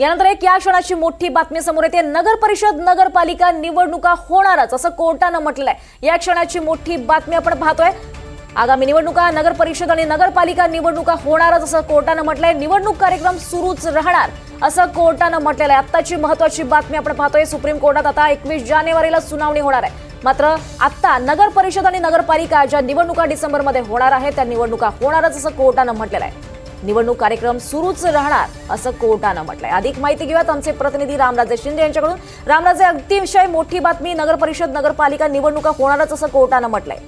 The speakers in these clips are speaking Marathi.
यानंतर एक या क्षणाची मोठी बातमी समोर येते. नगर परिषद नगरपालिका निवडणुका होणारच असं कोर्टानं म्हटलंय. या क्षणाची मोठी बातमी आपण पाहतोय. आगामी निवडणुका नगर परिषद आणि नगरपालिका निवडणुका होणारच असं कोर्टानं म्हटलंय. निवडणूक कार्यक्रम सुरूच राहणार असं कोर्टानं म्हटलेलं आहे. आत्ताची महत्वाची बातमी आपण पाहतोय. सुप्रीम कोर्टात आता एकवीस जानेवारीला सुनावणी होणार आहे. मात्र आत्ता नगर परिषद आणि नगरपालिका ज्या निवडणुका डिसेंबरमध्ये होणार आहेत त्या निवडणुका होणारच असं कोर्टानं म्हटलेलं आहे. निवडणूक कार्यक्रम सुरूच राहणार असं कोर्टानं म्हटलंय. अधिक माहिती घेऊयात आमचे प्रतिनिधी रामराजे शिंदे यांच्याकडून. रामराजे अतिशय मोठी बातमी नगर परिषद नगरपालिका निवडणुका होणारच असं कोर्टानं म्हटलंय.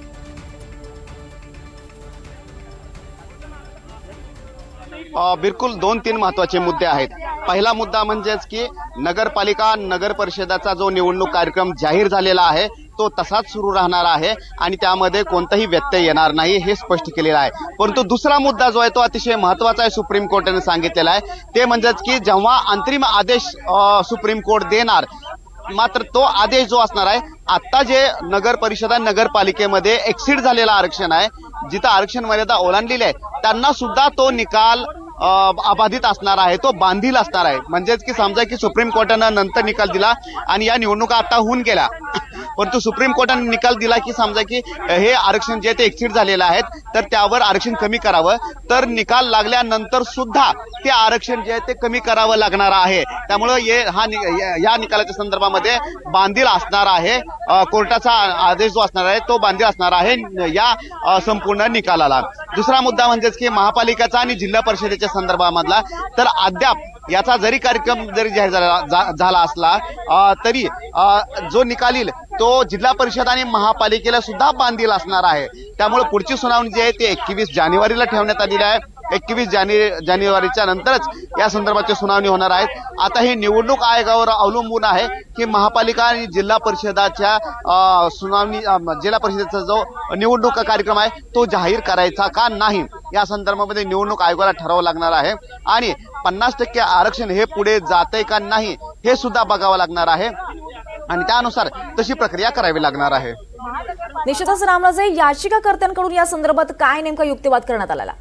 बिलकुल दोन तीन महत्त्वाचे मुद्दे आहेत. पहिला मुद्दा म्हणजेच की नगरपालिका नगर परिषदाचा जो निवडणूक कार्यक्रम जाहीर झालेला आहे तो तसाच सुरू राहणार आहे आणि त्यामध्ये कोणताही व्यत्यय येणार नाही हे स्पष्ट केलेलं आहे. परंतु दुसरा मुद्दा जो आहे तो अतिशय महत्त्वाचा आहे सुप्रीम कोर्टाने सांगितलेला आहे. ते म्हणजेच की जेव्हा अंतरिम आदेश सुप्रीम कोर्ट देणार मात्र तो आदेश जो असणार आहे आता जे नगर परिषदा नगरपालिकेमध्ये एक्सिड झालेलं आरक्षण आहे जिथं आरक्षण मर्यादा ओलांडलेली आहे त्यांना सुद्धा तो निकाल अबाधित असणार आहे तो बांधील असणार आहे. म्हणजेच की समजा की सुप्रीम कोर्टानं नंतर निकाल दिला आणि या निवडणुका आता होऊन गेल्या. परंतु सुप्रीम कोर्टाने निकाल दिला की समजा की हे आरक्षण जे ते एक्सिट झालेलं आहे तर त्यावर आरक्षण कमी करावं. तर निकाल लागल्यानंतर सुद्धा ते आरक्षण जे आहे ते कमी करावं लागणार आहे. त्यामुळं हे हा या- निकालाच्या संदर्भामध्ये बांधील असणार आहे. कोर्टाचा आदेश जो असणार आहे तो बांधील असणार आहे या संपूर्ण निकालाला. दुसरा मुद्दा म्हणजेच की महापालिकेचा आणि जिल्हा परिषदेच्या संदर्भामधला तर अद्याप याचा जरी कार्यक्रम जरी जाहीर झाला जा- झाला असला तरी जो निकाल येईल तो जिल्हा परिषद आणि महापालिकेला सुद्धा बांधील असणार आहे. त्यामुळे पुढची सुनावणी जी आहे ती एकवीस जानेवारीला ठेवण्यात आलेली आहे. एकवीस जाने जानेवारीच्या नंतरच या संदर्भाची सुनावणी होणार आहेत आता हे निवडणूक आयोगावर अवलंबून आहे की महापालिका आणि जिल्हा परिषदाच्या सुनावणी जिल्हा परिषदेचा जो निवडणूक कार्यक्रम आहे तो जाहीर करायचा का नाही? या संदर्भामध्ये निवडणूक आयोगाला ठरावं लागणार आहे. आणि पन्नास टक्के आरक्षण हे पुढे जाते का नाही हे सुद्धा बघावं लागणार आहे. आणि त्यानुसार तशी प्रक्रिया करावी लागणार आहे. निश्चितच रामराजे याचिकाकर्त्यांकडून या संदर्भात काय नेमका युक्तिवाद करण्यात आलेला?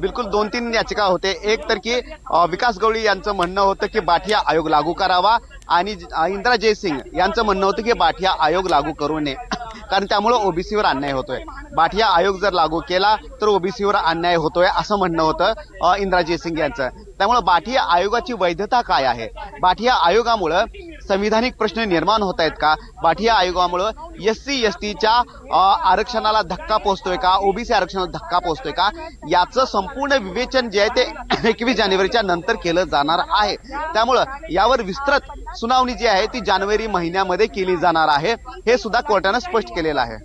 बिलकुल दोन तीन याचिका होते. एक तर की विकास गवळी यांचं म्हणणं होतं की बाठिया आयोग लागू करावा आणि इंदिरा जयसिंग यांचं म्हणणं होतं की बाठिया आयोग लागू करू नये. कारण त्यामुळं ओबीसीवर अन्याय होतोय. बाठिया आयोग जर लागू केला तर ओबीसीवर अन्याय होतोय असं म्हणणं होतं इंदिरा जयसिंग यांचं. त्यामुळं बाठिया आयोगाची वैधता काय आहे? बाठिया आयोगामुळं संविधानिक प्रश्न निर्माण होत आहेत का? बाठिया आयोगामुळं एस सी एस टीच्या आरक्षणाला धक्का पोहोचतोय का? ओबीसी आरक्षणाला धक्का पोहोचतोय का? याचं संपूर्ण विवेचन जे आहे ते एकवीस जानेवारीच्या नंतर केलं जाणार आहे. त्यामुळं यावर विस्तृत सुनावणी जी आहे ती जानेवारी महिन्यामध्ये केली जाणार आहे. हे सुद्धा कोर्टानं स्पष्ट केलेलं आहे.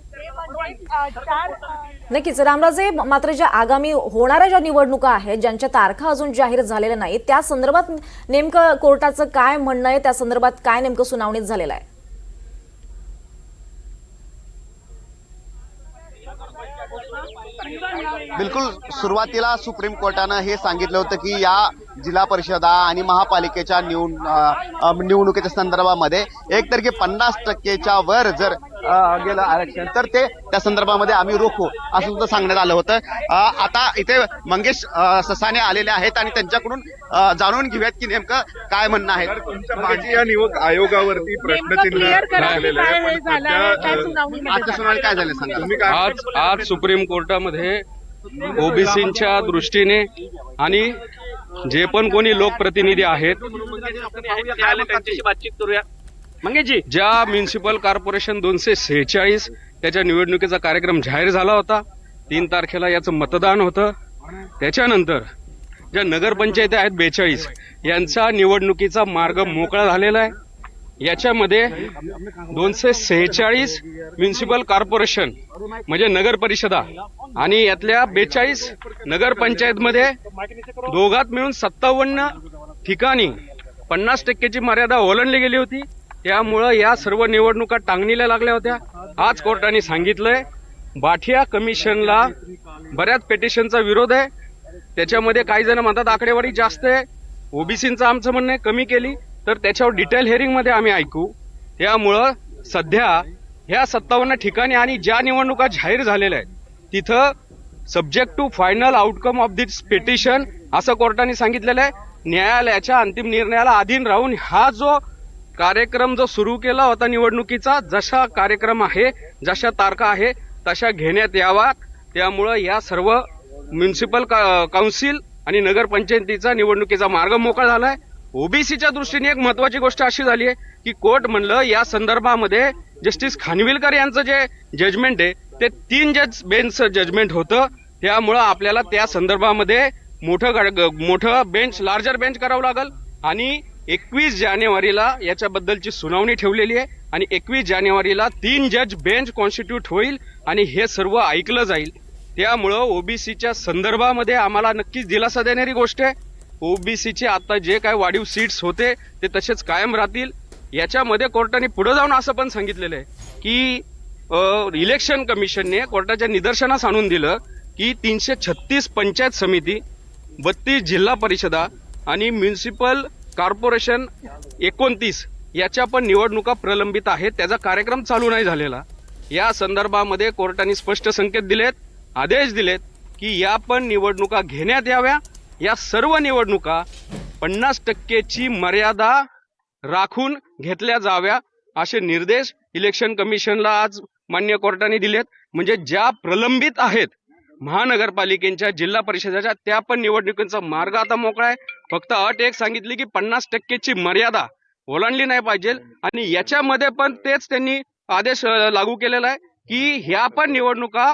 नक्कीच रामराजे मात्र ज्या आगामी होणाऱ्या ज्या निवडणुका आहेत ज्यांच्या तारखा अजून जाहीर झालेल्या नाहीत त्या संदर्भात नेमकं कोर्टाचं काय म्हणणं आहे? त्या संदर्भात काय नेमकं सुनावणीत झालेलं आहे? बिलकुल सुरुवातीला सुप्रीम कोर्टानं हे सांगितलं होतं की या जिल्हा परिषदा आणि महापालिकेच्या निवड निवडणुकीच्या संदर्भामध्ये एक तर की पन्नास टक्केच्या वर जर गेलं आरक्षण. तर ते त्या संदर्भामध्ये आम्ही रोखू असं सुद्धा सांगण्यात आलं होतं. आता इथे मंगेश ससाने आलेले आहेत आणि त्यांच्याकडून जाणून घेऊयात की नेमकं काय म्हणणं आहे. तुमच्या या निवड आयोगावरती प्रश्नचिन्ह काय झालं? सांगा. तुम्ही काय आज आज सुप्रीम कोर्टामध्ये ओबीसीच्या दृष्टीने आणि जे पण कोणी लोकप्रतिनिधी आहेत ज्या म्युन्सिपल कॉर्पोरेशन दोनशे सेहेचाळीस त्याच्या निवडणुकीचा कार्यक्रम जाहीर झाला होता तीन तारखेला याचं मतदान होतं. त्याच्यानंतर ज्या नगरपंचायती आहेत बेचाळीस यांचा निवडणुकीचा मार्ग मोकळा झालेला आहे. याच्यामध्ये दोनशे सेहेचाळीस म्युन्सिपल कॉर्पोरेशन म्हणजे नगर परिषदा आणि यातल्या बेचाळीस नगरपंचायतमध्ये दोघात मिळून सत्तावन्न ठिकाणी पन्नास टक्केची मर्यादा ओलांडली गेली होती. त्यामुळं या सर्व निवडणुका टांगणीला लागल्या होत्या. आज कोर्टाने सांगितलंय बाठिया कमिशनला बऱ्याच पेटिशनचा विरोध आहे. त्याच्यामध्ये काही जण म्हणतात आकडेवारी जास्त आहे. ओबीसीचं आमचं म्हणणं आहे कमी केली. तर त्याच्यावर डिटेल हेअरिंगमध्ये आम्ही ऐकू. त्यामुळं सध्या ह्या सत्तावन्न ठिकाणी आणि ज्या निवडणुका जाहीर झालेल्या आहेत तिथं subject to final outcome of this petition असं कोर्टाने सांगितलेलं आहे. न्यायालयाच्या अंतिम निर्णयाला अधीन राहून हा जो कार्यक्रम जो सुरू केला होता निवडणुकीचा जशा कार्यक्रम आहे जशा तारखा आहे तशा घेण्यात याव्यात त्यामुळं या सर्व म्युन्सिपल का- काउन्सिल आणि नगरपंचायतीचा निवडणुकीचा मार्ग मोकळा झालाय. ओबीसीच्या दृष्टीने एक महत्वाची गोष्ट अशी झाली आहे की कोर्ट म्हणलं या संदर्भामध्ये जस्टिस खानविलकर यांचं जे जजमेंट आहे ते तीन जज बेंचचं जजमेंट होतं. त्यामुळं आपल्याला त्या संदर्भामध्ये मोठं ग- मोठं बेंच लार्जर बेंच करावं लागल. आणि एकवीस जानेवारीला याच्याबद्दलची सुनावणी ठेवलेली आहे आणि एकवीस जानेवारीला तीन जज बेंच कॉन्स्टिट्यूट होईल आणि हे सर्व ऐकलं जाईल. त्यामुळं ओबीसीच्या संदर्भामध्ये आम्हाला नक्कीच दिलासा देणारी गोष्ट आहे. ओबीसीचे आता जे काय वाढीव सीट्स होते ते तसेच कायम राहतील. याच्यामध्ये कोर्टाने पुढे जाऊन असं पण सांगितलेलं आहे की इलेक्शन कमिशनने कोर्टाच्या निदर्शनास आणून दिलं की तीनशे छत्तीस पंचायत समिती बत्तीस जिल्हा परिषदा आणि म्युन्सिपल कॉर्पोरेशन एकोणतीस याच्या पण निवडणुका प्रलंबित आहेत. त्याचा कार्यक्रम चालू नाही झालेला. या संदर्भामध्ये कोर्टाने स्पष्ट संकेत दिलेत आदेश दिलेत की या पण निवडणुका घेण्यात याव्या. या सर्व निवडणुका पन्नास टक्केची मर्यादा राखून घेतल्या जाव्या असे निर्देश इलेक्शन कमिशनला आज मान्य कोर्टाने दिलेत. म्हणजे ज्या प्रलंबित आहेत महानगरपालिकेच्या जिल्हा परिषदेच्या त्या पण निवडणुकीचा मार्ग आता मोकळा आहे. फक्त अट एक सांगितली की पन्नास टक्केची मर्यादा ओलांडली नाही पाहिजे आणि याच्यामध्ये पण तेच त्यांनी आदेश लागू केलेला आहे की ह्या पण निवडणुका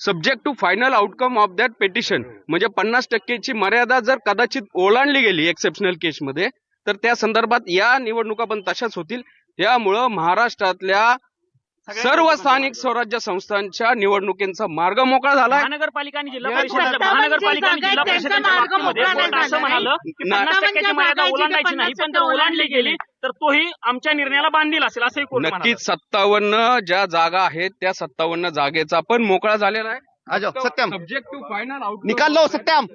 subject to final outcome of that petition म्हणजे पन्नास टक्केची मर्यादा जर कदाचित ओलांडली गेली एक्सेप्शनल केसमध्ये तर त्या संदर्भात या निवडणुका पण तशाच होतील. त्यामुळं महाराष्ट्रातल्या सर्व स्थानिक स्वराज्य संस्थांच्या निवडणुकींचा मार्ग मोकळा महानगरपालिका आणि जिल्हा परिषद महानगरपालिका आणि जिल्हा असं झाला. म्हणालं की नाही. पन्नास टक्क्याची सत्तावन्न मर्यादा जागा आहेत, ओलांडायची नाही पण जर ओलांडली गेली तर तोही आमच्या निर्णयाला बांधील असेल असंही नक्कीच सत्तावन्न ज्या जागा आहेत त्या सत्तावन्न जागेचा पण मोकळा झालेला आहे सत्यम सब्जेक्ट टू फायनल निकाल लो सत्यम